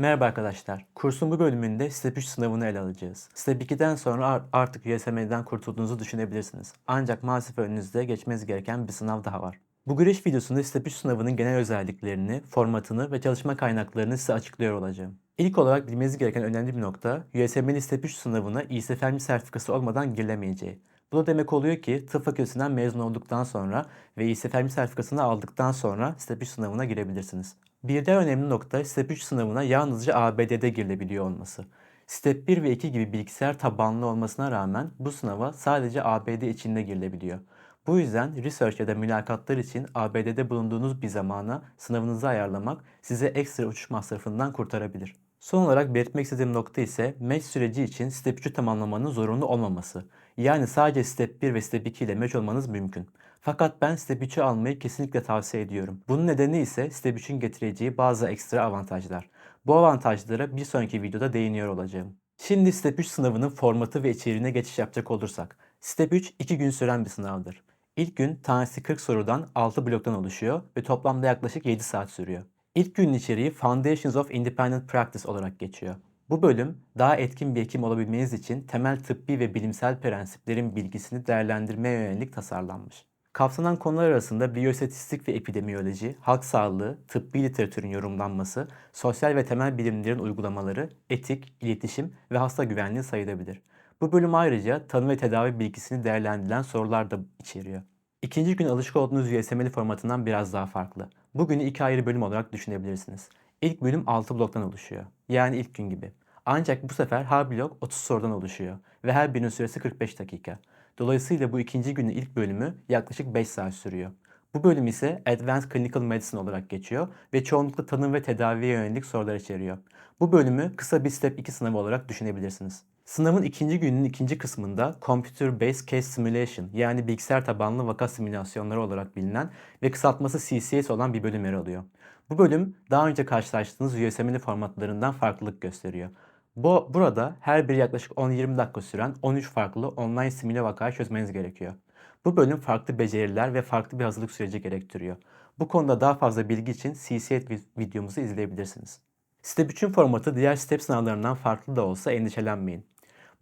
Merhaba arkadaşlar. Kursun bu bölümünde Step 3 sınavını ele alacağız. Step 2'den sonra ar- artık USMLE'den kurtulduğunuzu düşünebilirsiniz. Ancak maalesef önünüzde geçmeniz gereken bir sınav daha var. Bu giriş videosunda Step 3 sınavının genel özelliklerini, formatını ve çalışma kaynaklarını size açıklıyor olacağım. İlk olarak bilmeniz gereken önemli bir nokta, USMLE Step 3 sınavına İSFM sertifikası olmadan girilemeyeceği. Bu da demek oluyor ki tıp fakültesinden mezun olduktan sonra ve İSFM sertifikasını aldıktan sonra Step 3 sınavına girebilirsiniz. Bir diğer önemli nokta Step 3 sınavına yalnızca ABD'de girilebiliyor olması. Step 1 ve 2 gibi bilgisayar tabanlı olmasına rağmen bu sınava sadece ABD içinde girilebiliyor. Bu yüzden research ya da mülakatlar için ABD'de bulunduğunuz bir zamana sınavınızı ayarlamak size ekstra uçuş masrafından kurtarabilir. Son olarak belirtmek istediğim nokta ise match süreci için Step 3'ü tamamlamanın zorunlu olmaması. Yani sadece Step 1 ve Step 2 ile match olmanız mümkün. Fakat ben Step 3'ü almayı kesinlikle tavsiye ediyorum. Bunun nedeni ise Step 3'ün getireceği bazı ekstra avantajlar. Bu avantajlara bir sonraki videoda değiniyor olacağım. Şimdi Step 3 sınavının formatı ve içeriğine geçiş yapacak olursak. Step 3 2 gün süren bir sınavdır. İlk gün tanesi 40 sorudan 6 bloktan oluşuyor ve toplamda yaklaşık 7 saat sürüyor. İlk günün içeriği Foundations of Independent Practice olarak geçiyor. Bu bölüm daha etkin bir hekim olabilmeniz için temel tıbbi ve bilimsel prensiplerin bilgisini değerlendirmeye yönelik tasarlanmış. Kapsanan konular arasında biyostatistik ve epidemiyoloji, halk sağlığı, tıbbi literatürün yorumlanması, sosyal ve temel bilimlerin uygulamaları, etik, iletişim ve hasta güvenliği sayılabilir. Bu bölüm ayrıca tanı ve tedavi bilgisini değerlendiren sorular da içeriyor. İkinci gün alışık olduğunuz USMLE formatından biraz daha farklı. Bugünü iki ayrı bölüm olarak düşünebilirsiniz. İlk bölüm 6 bloktan oluşuyor. Yani ilk gün gibi. Ancak bu sefer her blok 30 sorudan oluşuyor ve her birinin süresi 45 dakika. Dolayısıyla bu ikinci günün ilk bölümü yaklaşık 5 saat sürüyor. Bu bölüm ise Advanced Clinical Medicine olarak geçiyor ve çoğunlukla tanım ve tedaviye yönelik sorular içeriyor. Bu bölümü kısa bir Step 2 sınavı olarak düşünebilirsiniz. Sınavın ikinci günün ikinci kısmında Computer Based Case Simulation yani bilgisayar tabanlı vaka simülasyonları olarak bilinen ve kısaltması CCS olan bir bölüm yer alıyor. Bu bölüm daha önce karşılaştığınız USMLE formatlarından farklılık gösteriyor. Bu, burada her biri yaklaşık 10-20 dakika süren 13 farklı online simüle vakayı çözmeniz gerekiyor. Bu bölüm farklı beceriler ve farklı bir hazırlık süreci gerektiriyor. Bu konuda daha fazla bilgi için CCS vi- videomuzu izleyebilirsiniz. Step 3'ün formatı diğer step sınavlarından farklı da olsa endişelenmeyin.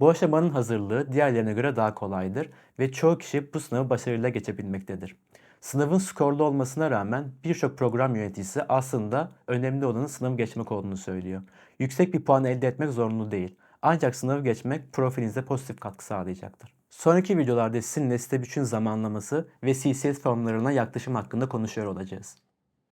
Bu aşamanın hazırlığı diğerlerine göre daha kolaydır ve çoğu kişi bu sınavı başarıyla geçebilmektedir. Sınavın skorlu olmasına rağmen birçok program yöneticisi aslında önemli olanın sınavı geçmek olduğunu söylüyor. Yüksek bir puan elde etmek zorunlu değil. Ancak sınavı geçmek profilinize pozitif katkı sağlayacaktır. Sonraki videolarda sizinle Step 3'ün zamanlaması ve CCS formlarına yaklaşım hakkında konuşuyor olacağız.